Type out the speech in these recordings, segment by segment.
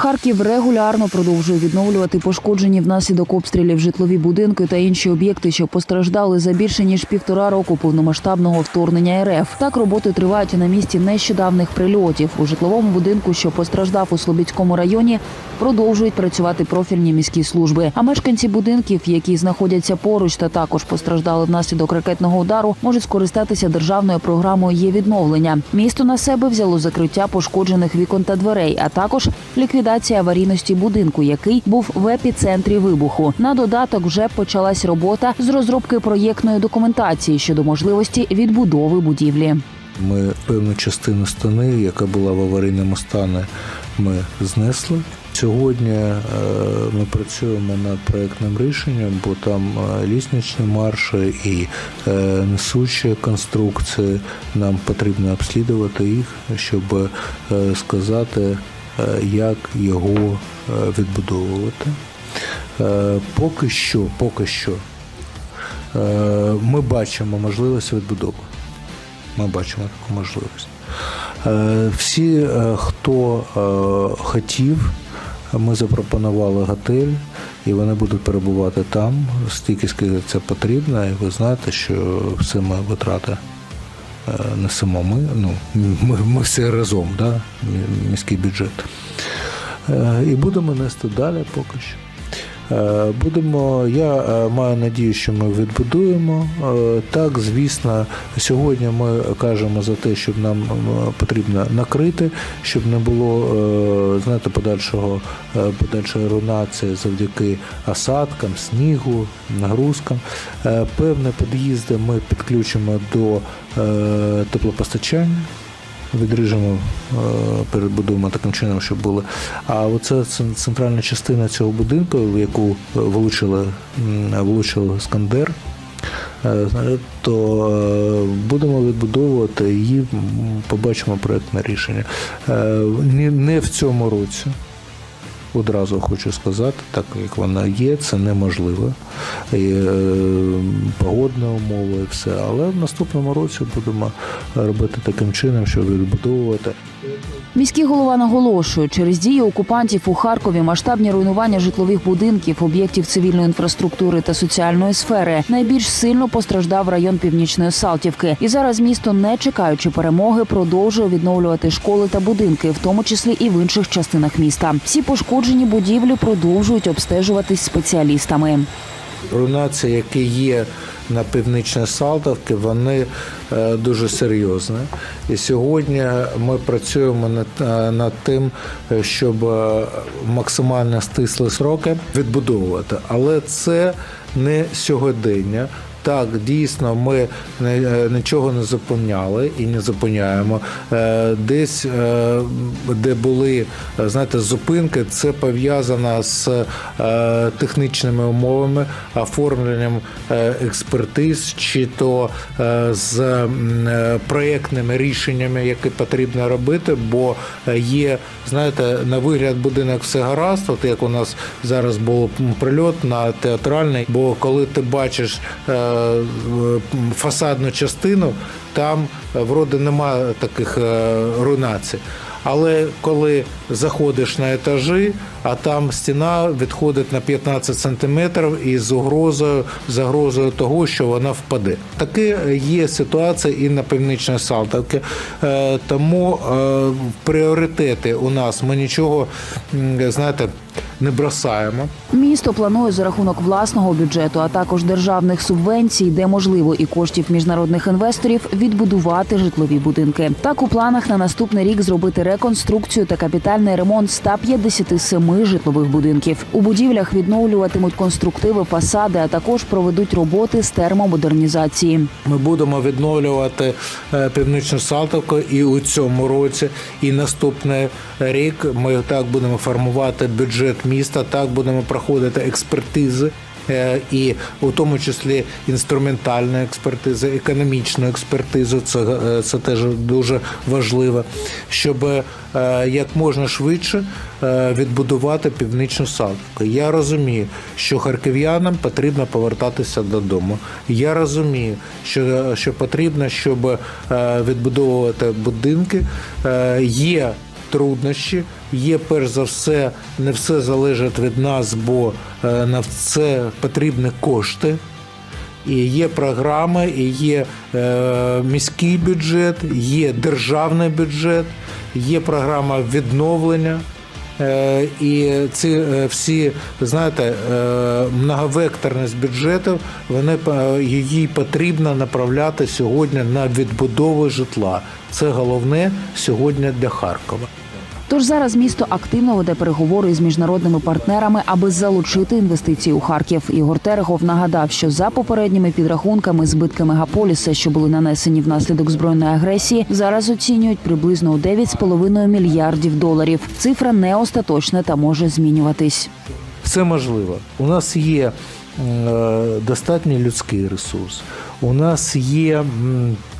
Харків регулярно продовжує відновлювати пошкоджені внаслідок обстрілів житлові будинки та інші об'єкти, що постраждали за більше ніж півтора року повномасштабного вторгнення РФ. Так роботи тривають на місці нещодавних прильотів. У житловому будинку, що постраждав у Слобідському районі, продовжують працювати профільні міські служби. А мешканці будинків, які знаходяться поруч та також постраждали внаслідок ракетного удару, можуть скористатися державною програмою є відновлення. Місто на себе взяло закриття пошкоджених вікон та дверей, а також ліквідація аварійності будинку, який був в епіцентрі вибуху. На додаток вже почалась робота з розробки проєктної документації щодо можливості відбудови будівлі. Ми певну частину стіни, яка була в аварійному стані, ми знесли. Сьогодні е, ми працюємо над проєктним рішенням, бо там е, лісничні марші і е, несучі конструкції. Нам потрібно обслідувати їх, щоб сказати, як його е, відбудовувати. Е, Поки що, поки що е, ми бачимо можливість відбудови. Ми бачимо таку можливість. Е, Всі, е, хто е, хотів, ми запропонували готель, і вони будуть перебувати там стільки, скільки це потрібно. І ви знаєте, що все ми витрати е, несемо ми. Ну, ми, ми все разом, да? міський бюджет. Е, І будемо нести далі поки що. Е, Будемо, я е, маю надію, що ми відбудуємо. Е, Так, звісно, сьогодні ми кажемо за те, щоб нам потрібно накрити, щоб не було знаєте, подальшого подальшої руйнації завдяки осадкам, снігу, нагрузкам. Е, Певні під'їзди ми підключимо до теплопостачання відріжемо, е, перебудуємо таким чином, щоб були. А оце центральна частина цього будинку, в яку влучили, м, влучив Скандер. е, То е, будемо відбудовувати її, побачимо проєктне рішення. Е, не в цьому році. Одразу хочу сказати, так як вона є, це неможливо. І, е, погодні умови, і все. Але в наступному році будемо робити таким чином, щоб відбудовувати. Міський голова наголошує, через дії окупантів у Харкові масштабні руйнування житлових будинків, об'єктів цивільної інфраструктури та соціальної сфери найбільш сильно постраждав район Північної Салтівки. І зараз місто, не чекаючи перемоги, продовжує відновлювати школи та будинки, в тому числі і в інших частинах міста. Всі пошкоджені будівлі продовжують обстежуватись спеціалістами. руйнації, які є на північній Салтовці, вони дуже серйозне. І сьогодні ми працюємо над, е, над тим, е, щоб е, максимально стисли сроки відбудовувати. Але це не сьогодення. Так, дійсно, ми е, нічого не зупиняли і не зупиняємо. Е, Десь, е, де були знаєте, зупинки, це пов'язано з технічними умовами, оформленням експертиз, чи то з проєктними рішеннями, які потрібно робити, бо є, знаєте, на вигляд будинок все гаразд, от як у нас зараз був прильот на театральний, бо коли ти бачиш фасадну частину, там е, вроде немає таких е, руйнацій. Але коли заходиш на етажі, а там стіна відходить на 15 сантиметрів і з загрозою того, що вона впаде. Таке є ситуація і на північній Салтовці. Е, Тому е, пріоритети у нас ми нічого знаєте не бросаємо. Місто планує за рахунок власного бюджету, а також державних субвенцій, де можливо і коштів міжнародних інвесторів, відбудувати житлові будинки. Так у планах на наступний рік зробити реконструкцію та капітальний ремонт 157 житлових будинків. У будівлях відновлюватимуть конструктиви, фасади, а також проведуть роботи з термомодернізації. Ми будемо відновлювати е, північну Салтовку і у цьому році, і наступний рік ми так будемо формувати бюджет міста, так будемо проходити експертизи. е, І у тому числі інструментальна експертиза, економічну експертизу, це, е, це теж дуже важливо, щоб е, як можна швидше відбудувати північну Салтівку. Я розумію, що харків'янам потрібно повертатися додому. Я розумію, що, що потрібно, щоб відбудовувати будинки. Є труднощі. Є перш за все, не все залежить від нас, бо е, на це потрібні кошти. І є програми, і є е, міський бюджет, є державний бюджет, є програма відновлення. Е, і ці е, всі, знаєте, е, многовекторність бюджетів, вони її потрібно направляти сьогодні на відбудову житла. Це головне сьогодні для Харкова. Тож зараз місто активно веде переговори з міжнародними партнерами, аби залучити інвестиції у Харків. Ігор Терехов нагадав, що за попередніми підрахунками збитки мегаполіса, що були нанесені внаслідок збройної агресії, зараз оцінюють приблизно у 9,5 мільярдів доларів. Цифра не остаточна та може змінюватись. Все можливо. У нас є е, достатній людський ресурс, у нас є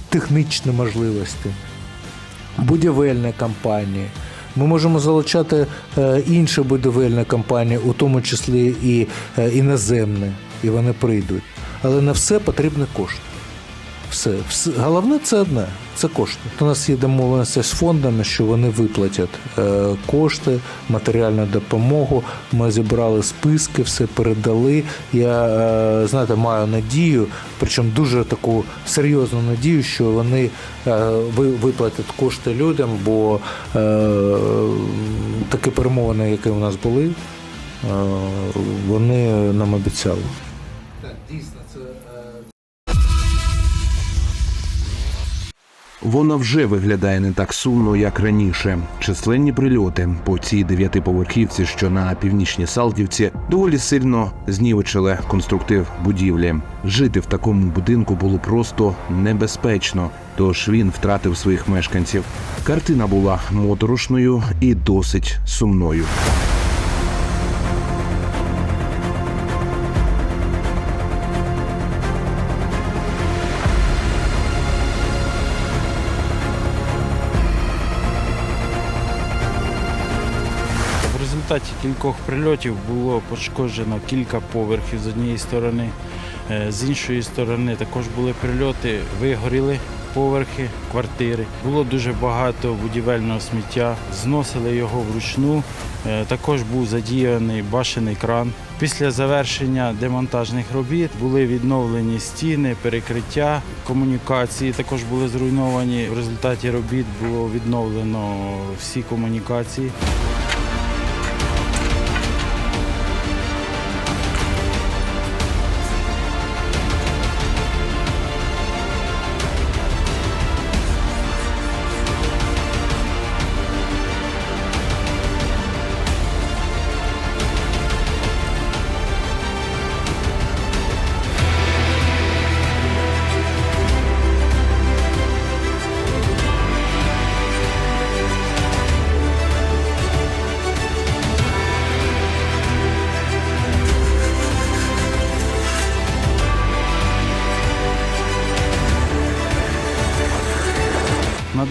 технічні можливості, будівельні компанії. Ми можемо залучати е, інші будівельні компанії, у тому числі і е, іноземні, і вони прийдуть. Але на все потрібні кошти. Все. Головне це одне це кошти. У нас є домовленості з фондами, що вони виплатять е, кошти, матеріальну допомогу. Ми зібрали списки, все передали. Я е, знаєте, маю надію, причому дуже таку серйозну надію, що вони е, ви- виплатять кошти людям, бо такі перемовини, які у нас були, вони нам обіцяли. Так, дійсно, це. Вона вже виглядає не так сумно, як раніше. Численні прильоти по цій дев'ятиповерхівці, що на північній Салтівці, доволі сильно знівечили конструктив будівлі. Жити в такому будинку було просто небезпечно, тож він втратив своїх мешканців. Картина була моторошною і досить сумною. Кількох прильотів було пошкоджено кілька поверхів з однієї сторони. Е, З іншої сторони також були прильоти, вигоріли поверхи, квартири. Було дуже багато будівельного сміття, зносили його вручну. Е, Також був задіяний башений кран. Після завершення демонтажних робіт були відновлені стіни, перекриття, комунікації також були зруйновані. В результаті робіт було відновлено всі комунікації.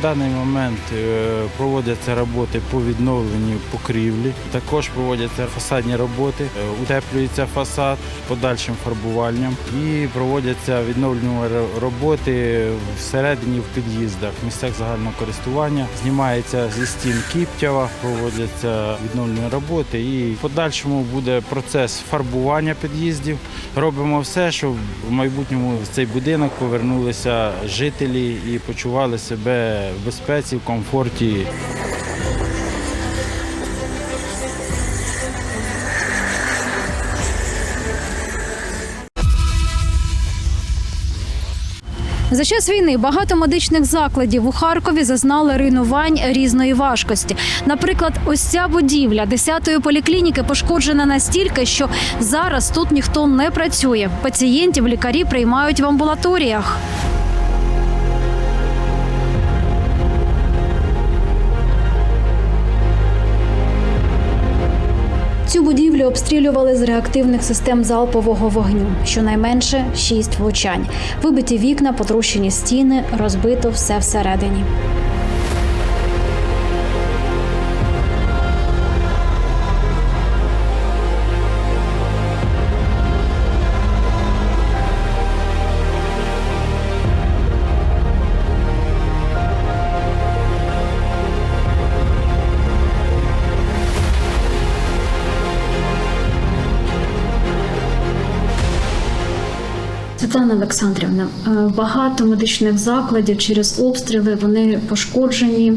Даний момент е, проводяться роботи по відновленню покрівлі. Також проводяться фасадні роботи, е, утеплюється фасад подальшим фарбуванням і проводяться відновлювальні роботи всередині в під'їздах, в місцях загального користування. Знімається зі стін Кіптєва, проводяться відновлювальні роботи і в подальшому буде процес фарбування під'їздів. Робимо все, щоб в майбутньому в цей будинок повернулися жителі і почували себе в безпеці, в комфорті. За час війни багато медичних закладів у Харкові зазнали руйнувань різної важкості. Наприклад, ось ця будівля 10-ї поліклініки пошкоджена настільки, що зараз тут ніхто не працює. Пацієнтів лікарі приймають в амбулаторіях. Цю будівлю обстрілювали з реактивних систем залпового вогню. Щонайменше шість влучань. Вибиті вікна, потрущені стіни, розбито все всередині. Світлана Олександрівна, е, багато медичних закладів через обстріли вони пошкоджені,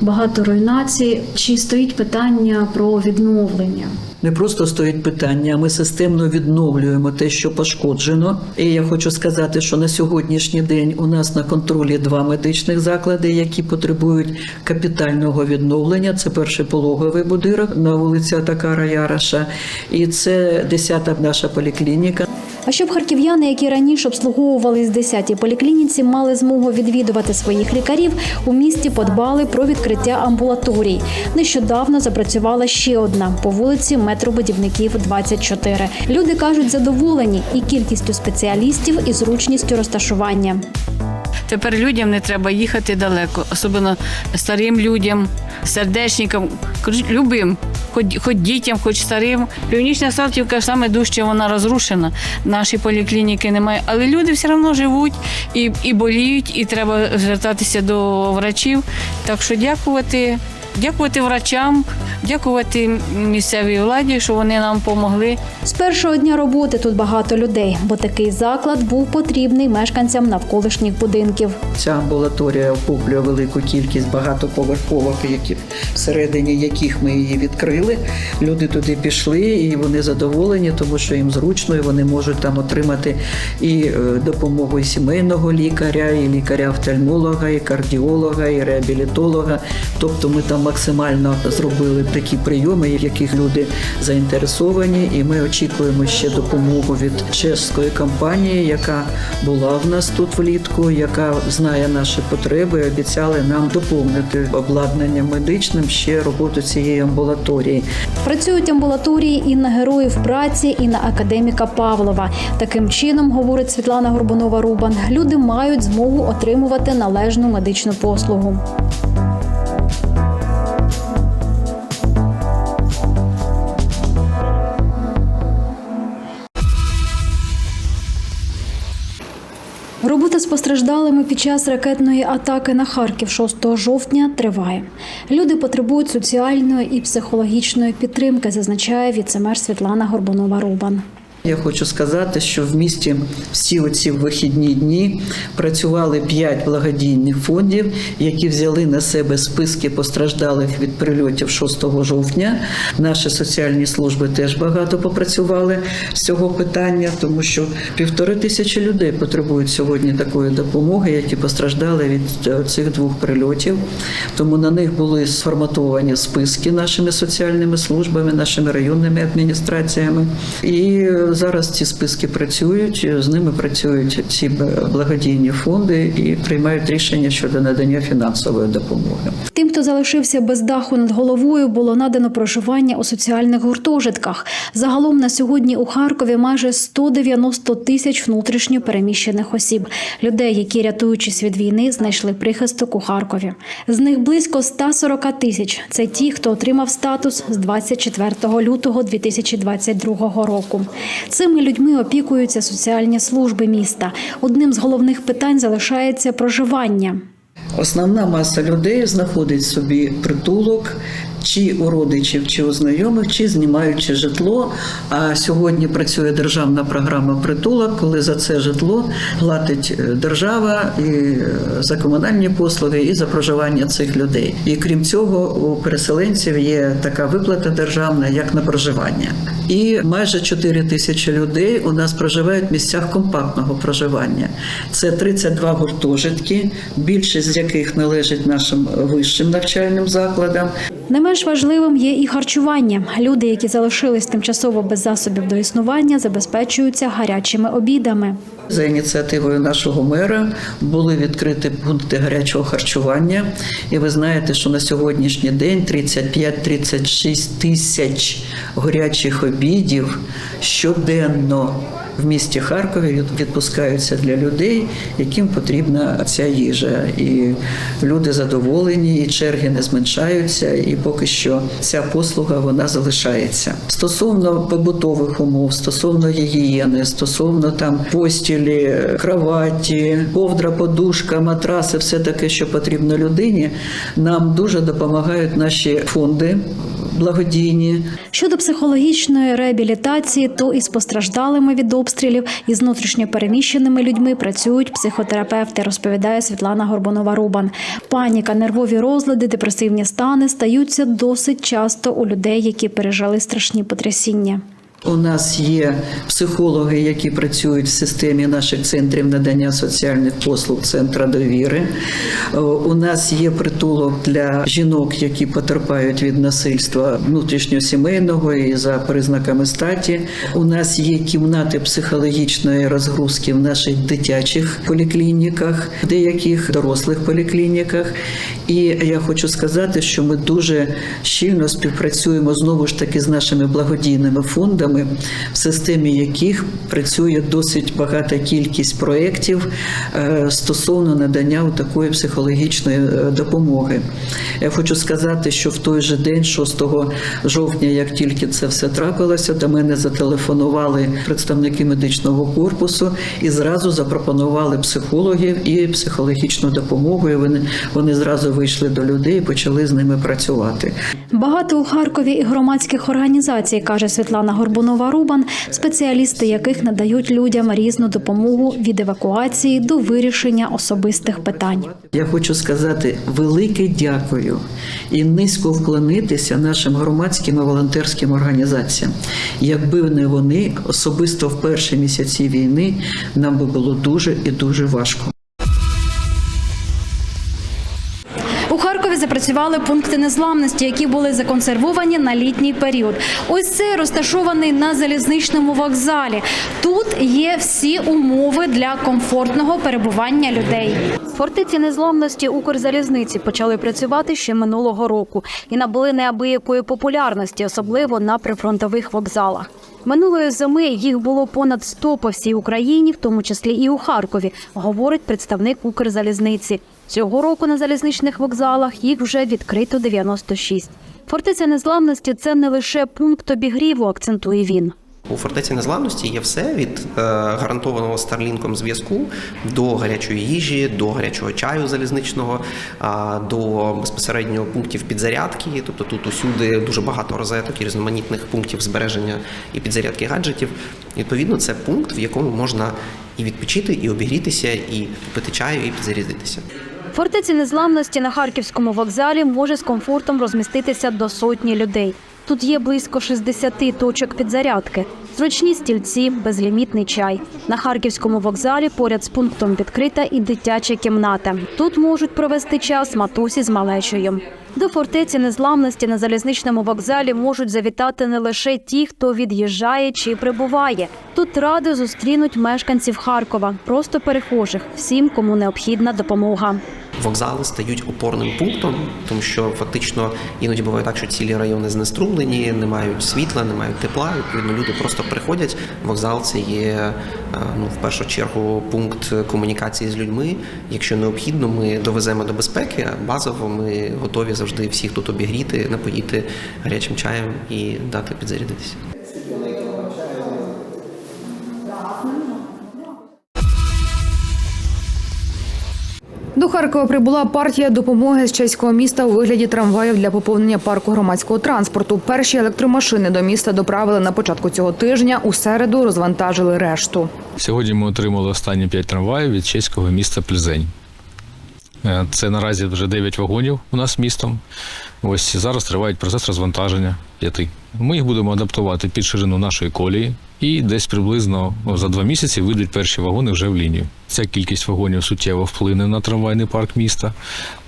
багато руйнацій. Чи стоїть питання про відновлення? Не просто стоїть питання, а ми системно відновлюємо те, що пошкоджено. І я хочу сказати, що на сьогоднішній день у нас на контролі два медичних заклади, які потребують капітального відновлення. Це перший пологовий будинок на вулиці Атакара Яраша, і це 10-та наша поліклініка. А щоб харків'яни, які раніше обслуговувались 10-й поліклініці, мали змогу відвідувати своїх лікарів, у місті подбали про відкриття амбулаторій. Нещодавно запрацювала ще одна по вулиці Метробудівників 24. Люди кажуть, задоволені і кількістю спеціалістів, і зручністю розташування. Тепер людям не треба їхати далеко, особливо старим людям, сердечникам, любим, хоч, хоч дітям, хоч старим. Північна Салтівка саме дужче вона розрушена. Наші поліклініки немає, але люди все одно живуть і, і боліють, і треба звертатися до врачів. Так що дякувати, дякувати врачам, дякувати місцевій владі, що вони нам допомогли. З першого дня роботи тут багато людей, бо такий заклад був потрібний мешканцям навколишніх будинків. Ця амбулаторія охоплює велику кількість багатоповерховок, які всередині яких ми її відкрили. Люди туди пішли, і вони задоволені, тому що їм зручно, і вони можуть там отримати і е, допомогу і сімейного лікаря, і лікаря-офтальмолога, і кардіолога, і реабілітолога. Тобто ми там максимально зробили такі прийоми, в яких люди заінтересовані, і ми очікуємо ще допомогу від чеської компанії, яка була в нас тут влітку, яка знає наші потреби, і обіцяли нам доповнити обладнанням медичним ще роботу цієї амбулаторії. Працюють амбулаторії і на героїв праці, і на академіка Павлова. Таким чином, говорить Світлана Горбунова Рубан, люди мають змогу отримувати належну медичну послугу. Робота з постраждалими під час ракетної атаки на Харків 6 жовтня триває. Люди потребують соціальної і психологічної підтримки, зазначає віцемер Світлана Горбунова Рубан. Я хочу сказати, що в місті всі оці вихідні дні працювали п'ять благодійних фондів, які взяли на себе списки постраждалих від прильотів 6 жовтня. Наші соціальні служби теж багато попрацювали з цього питання, тому що півтори тисячі людей потребують сьогодні такої допомоги, які постраждали від е, цих двох прильотів. Тому на них були сформатовані списки нашими соціальними службами, нашими районними адміністраціями. І е, зараз ці списки працюють, з ними працюють ці благодійні фонди і приймають рішення щодо надання фінансової допомоги. Тим, хто залишився без даху над головою, було надано проживання у соціальних гуртожитках. Загалом на сьогодні у Харкові майже 190 тисяч внутрішньо переміщених осіб, людей, які рятуючись від війни, знайшли прихисток у Харкові. З них близько 140 тисяч. Це ті, хто отримав статус з 24 лютого 2022 року. Цими людьми опікуються соціальні служби міста. Одним з головних питань залишається проживання. Основна маса людей знаходить собі притулок. Чи у родичів, чи у знайомих, чи знімаючи житло. А сьогодні працює державна програма притулок, коли за це житло платить е, держава і е, за комунальні послуги, і за проживання цих людей. І крім цього, у переселенців є така виплата державна, як на проживання. І майже 4 тисячі людей у нас проживають в місцях компактного проживання. Це 32 гуртожитки, більшість з яких належить нашим вищим навчальним закладам. Менш важливим є і харчування. Люди, які залишились тимчасово без засобів до існування, забезпечуються гарячими обідами. За ініціативою нашого мера були відкриті пункти гарячого харчування. І ви знаєте, що на сьогоднішній день 35-36 тисяч гарячих обідів щоденно в місті Харкові відпускаються для людей, яким потрібна ця їжа. І люди задоволені, і черги не зменшаються, і поки що ця послуга вона залишається. Стосовно побутових умов, стосовно гігієни, стосовно там постіль постілі, кроваті, ковдра, подушка, матраси, все таке, що потрібно людині. Нам дуже допомагають наші фонди благодійні. Щодо психологічної реабілітації, то із постраждалими від обстрілів і внутрішньо переміщеними людьми працюють психотерапевти, розповідає Світлана Горбунова-Рубан. Паніка, нервові розлади, депресивні стани стаються досить часто у людей, які пережили страшні потрясіння. У нас є психологи, які працюють в системі наших центрів надання соціальних послуг Центра довіри. Е, У нас є притулок для жінок, які потерпають від насильства внутрішньосімейного і за признаками статі. У нас є кімнати психологічної розгрузки в наших дитячих поліклініках, в деяких дорослих поліклініках. І я хочу сказати, що ми дуже щільно співпрацюємо знову ж таки з нашими благодійними фондами, в системі яких працює досить багата кількість проєктів е, стосовно надання такої психологічної е, допомоги. Я хочу сказати, що в той же день, 6 жовтня, як тільки це все трапилося, до мене зателефонували представники медичного корпусу і зразу запропонували психологів і психологічну допомогу. І вони, вони зразу вийшли до людей і почали з ними працювати. Багато у Харкові і громадських організацій, каже Світлана Горбунова-Рубан, спеціалісти яких надають людям різну допомогу від евакуації до вирішення особистих питань. Я хочу сказати велике дякую і низько вклонитися нашим громадським і волонтерським організаціям. Якби не вони, особисто в перші місяці війни, нам би було дуже і дуже важко. Харкові запрацювали пункти незламності, які були законсервовані на літній період. Ось цей розташований на залізничному вокзалі. Тут є всі умови для комфортного перебування людей. Фортеці незламності Укрзалізниці почали працювати ще минулого року і набули неабиякої популярності, особливо на прифронтових вокзалах. Минулої зими їх було понад 100 по всій Україні, в тому числі і у Харкові, говорить представник Укрзалізниці. Цього року на залізничних вокзалах їх вже відкрито 96. Фортеця незламності це не лише пункт обігріву, акцентує він. У фортеці незламності є все від е, гарантованого старлінком зв'язку до гарячої їжі, до гарячого чаю залізничного, а, до безпосередньо пунктів підзарядки. Тобто тут усюди дуже багато розеток і різноманітних пунктів збереження і підзарядки гаджетів. Відповідно, це пункт, в якому можна і відпочити, і обігрітися, і пити чаю, і підзарядитися. Фортеці незламності на харківському вокзалі може з комфортом розміститися до сотні людей. Тут є близько 60 точок підзарядки, зручні стільці, безлімітний чай. На харківському вокзалі поряд з пунктом відкрита і дитяча кімната. Тут можуть провести час матусі з малечою. До фортеці незламності на залізничному вокзалі можуть завітати не лише ті, хто від'їжджає чи прибуває. Тут ради зустрінуть мешканців Харкова, просто перехожих, всім, кому необхідна допомога. Вокзали стають опорним пунктом, тому що фактично іноді буває так, що цілі райони знеструмлені, не мають світла, не мають тепла. Відповідно, люди просто приходять. Вокзал це є е, ну в першу чергу пункт комунікації з людьми. Якщо необхідно, ми довеземо до безпеки. Базово ми готові завжди всіх тут обігріти, напоїти гарячим чаєм і дати підзарядитися. До Харкова прибула партія допомоги з чеського міста у вигляді трамваїв для поповнення парку громадського транспорту. Перші електромашини до міста доправили на початку цього тижня. У середу розвантажили решту. Сьогодні ми отримали останні п'ять трамваїв від чеського міста Пльзень. Е, Це наразі вже 9 вагонів у нас містом. Ось зараз триває процес розвантаження п'яти. Ми їх будемо адаптувати під ширину нашої колії, і десь приблизно за два місяці вийдуть перші вагони вже в лінію. Ця кількість вагонів суттєво вплине на трамвайний парк міста.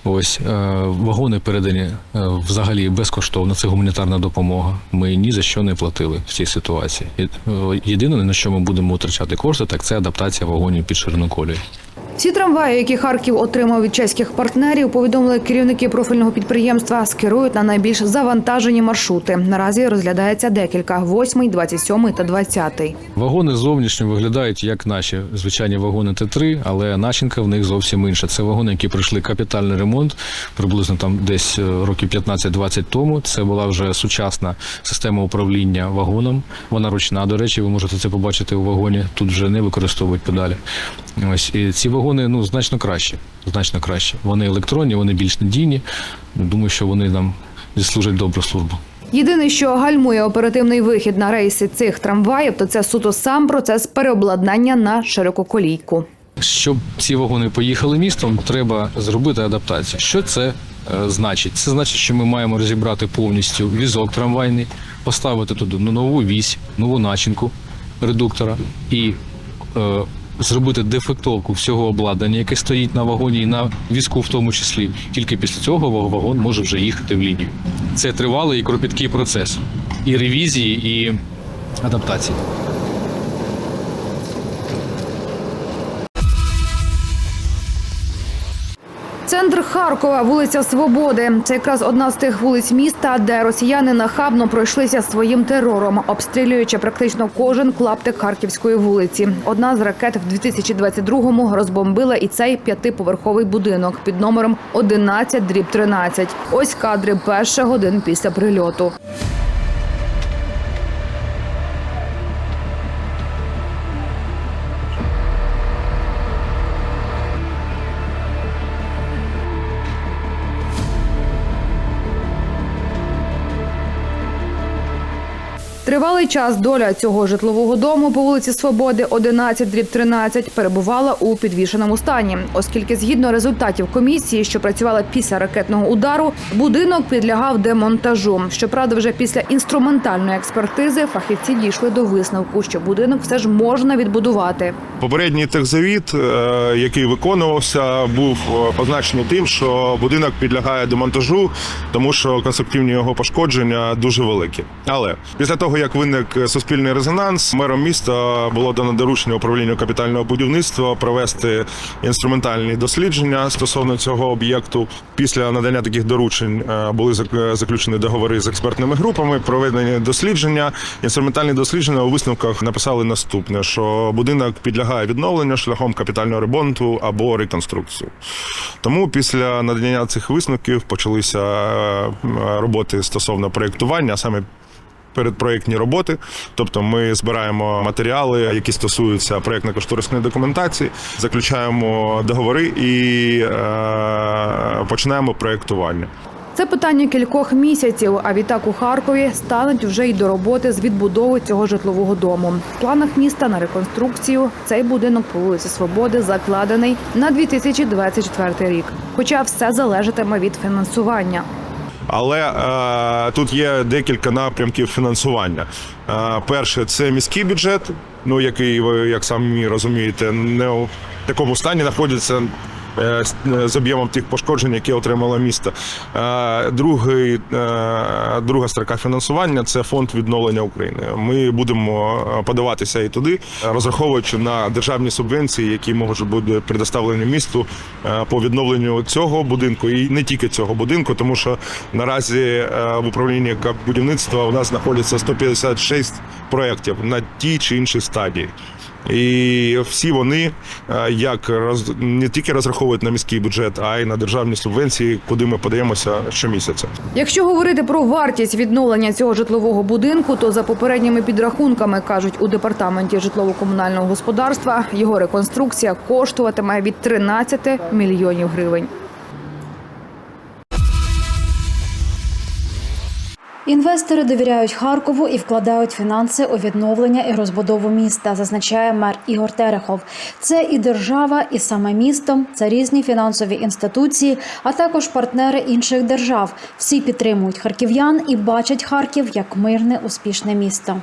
Ось е, вагони передані е, взагалі безкоштовно. Це гуманітарна допомога. Ми ні за що не платили в цій ситуації. Єдине на що ми будемо витрачати кошти, так це адаптація вагонів під ширину колії. Всі трамваї, які Харків отримав від чеських партнерів, повідомили керівники профільного підприємства, скерують на найбільш завантажені маршрути. Наразі розглядається декілька: 8, 27 та 20. Вагони зовнішньо виглядають як наші звичайні вагони Т3, але начинка в них зовсім інша. Це вагони, які пройшли капітальний ремонт приблизно там десь е, років 15-20 тому. Це була вже сучасна система управління вагоном. Вона ручна, до речі, ви можете це побачити у вагоні. Тут вже не використовують педалі. Ось і ці вагони ну значно краще. Значно краще. Вони електронні, вони більш надійні. Думаю, що вони нам зіслужать добру службу. Єдине, що гальмує оперативний вихід на рейси цих трамваїв, то це суто сам процес переобладнання на ширококолійку. Щоб ці вагони поїхали містом, треба зробити адаптацію. Що це е, значить? Це значить, що ми маємо розібрати повністю візок трамвайний, поставити туди нову вісь, нову начинку редуктора і е, зробити дефектовку всього обладнання, яке стоїть на вагоні і на візку, в тому числі. Тільки після цього ва- вагон може вже їхати в лінію. Це тривалий і кропіткий процес і ревізії, і адаптації. Центр Харкова, вулиця Свободи. Це якраз одна з тих вулиць міста, де росіяни нахабно пройшлися своїм терором, обстрілюючи практично кожен клаптик Харківської вулиці. Одна з ракет в 2022-му розбомбила і цей п'ятиповерховий будинок під номером 11 дріб 13. Ось кадри перших годин після прильоту. Тривалий час доля цього житлового дому по вулиці Свободи 11 дріб 13 перебувала у підвішеному стані, оскільки згідно результатів комісії, що працювала після ракетного удару, будинок підлягав демонтажу. Щоправда, вже після інструментальної експертизи фахівці дійшли до висновку, що будинок все ж можна відбудувати. Попередній техзавіт, е, який виконувався, був е, позначений тим, що будинок підлягає демонтажу, тому що конструктивні його пошкодження дуже великі. Але після того, як виник суспільний резонанс, мером міста було дано доручення управлінню капітального будівництва провести інструментальні дослідження стосовно цього об'єкту. Після надання таких доручень е, були заключені договори з експертними групами, проведені дослідження. Інструментальні дослідження у висновках написали наступне: що будинок підлягає відновленню шляхом капітального ремонту або реконструкції. Тому після надання цих висновків почалися е, роботи стосовно проєктування, а саме передпроєктні роботи. Тобто ми збираємо матеріали, які стосуються проєктно-кошторисної документації, заключаємо договори і е, починаємо проєктування. Це питання кількох місяців. А відтак у Харкові стануть вже й до роботи з відбудови цього житлового дому. В планах міста на реконструкцію цей будинок по вулиці Свободи закладений на 2024 рік. Хоча все залежатиме від фінансування. Але е, тут є декілька напрямків фінансування. Е, перше, це міський бюджет, ну який ви як самі розумієте, не в такому стані знаходиться. Е, з- З об'ємом тих пошкоджень, які отримало місто. Е, Другий, е, друга строка фінансування це фонд відновлення України. Ми будемо е, подаватися і туди, е, розраховуючи на державні субвенції, які можуть бути предоставлені місту е, по відновленню цього будинку і не тільки цього будинку, тому що наразі е, в управлінні будівництва у нас знаходиться 156 проєктів на тій чи іншій стадії. І всі вони е, як роз не тільки розраховують на міський бюджет, а й на державні субвенції, куди ми подаємося щомісяця. Якщо говорити про вартість відновлення цього житлового будинку, то за попередніми підрахунками кажуть у департаменті житлово-комунального господарства, його реконструкція коштуватиме від 13 мільйонів гривень. Інвестори довіряють Харкову і вкладають фінанси у відновлення і розбудову міста, зазначає мер Ігор Терехов. Це і держава, і саме місто, це різні фінансові інституції, а також партнери інших держав. Всі підтримують харків'ян і бачать Харків як мирне, успішне місто.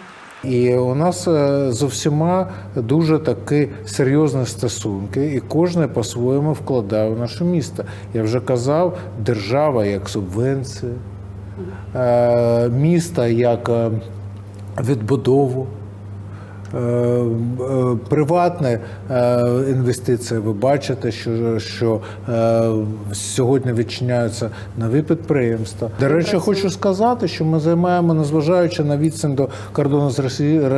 І у нас е, з усіма дуже такі серйозні стосунки, і кожен по-своєму вкладає в наше місто. Я вже казав, держава як субвенція, е, місто як е, відбудову. е, е, е, інвестиції. Ви бачите, що, що сьогодні відчиняються нові підприємства. До речі, хочу сказати, що ми займаємо, незважаючи на відстань до кордону з Росією,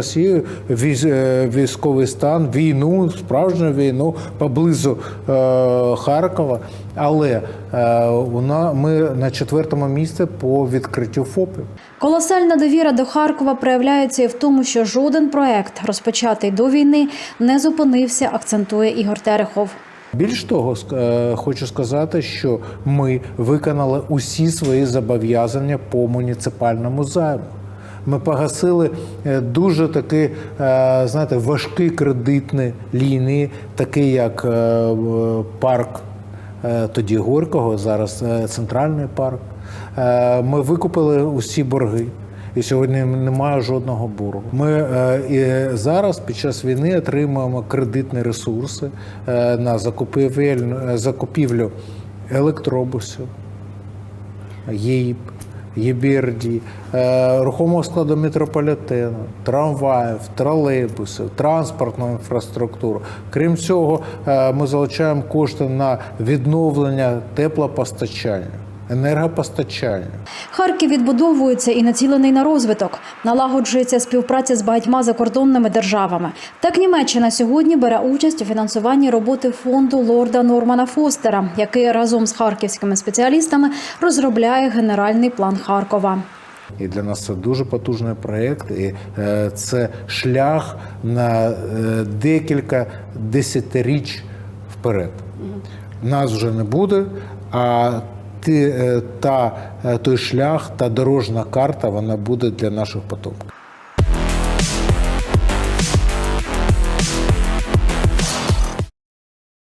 військовий стан, війну, справжню війну поблизу Харкова. Але е, у ми на четвертому місці по відкриттю ФОПів. Колосальна довіра до Харкова проявляється і в тому, що жоден проект, розпочатий до війни, не зупинився, акцентує Ігор Терехов. Більш того, е, хочу сказати, що ми виконали усі свої зобов'язання по муніципальному займу. Ми погасили е, дуже такі, знаєте, важкі кредитні лінії, такі як парк тоді Горького, зараз е, центральний парк. Е, Ми викупили усі борги. І сьогодні немає жодного боргу. Ми е, і зараз під час війни отримуємо кредитні ресурси е, на закупівель, закупівлю електробусів, ЄІП, ЄБРД, е, рухомого складу метрополітену, трамваїв, тролейбусів, транспортну інфраструктуру. Крім цього, е, ми залучаємо кошти на відновлення теплопостачання, енергопостачання. Харків відбудовується і націлений на розвиток. Налагоджується співпраця з багатьма закордонними державами. Так Німеччина сьогодні бере участь у фінансуванні роботи фонду лорда Нормана Фостера, який разом з харківськими спеціалістами розробляє генеральний план Харкова. І для нас це дуже потужний проєкт, і е, це шлях на е, декілька десятиріч вперед. Нас вже не буде, а та, е, той шлях, та дорожна карта, вона буде для наших потомків.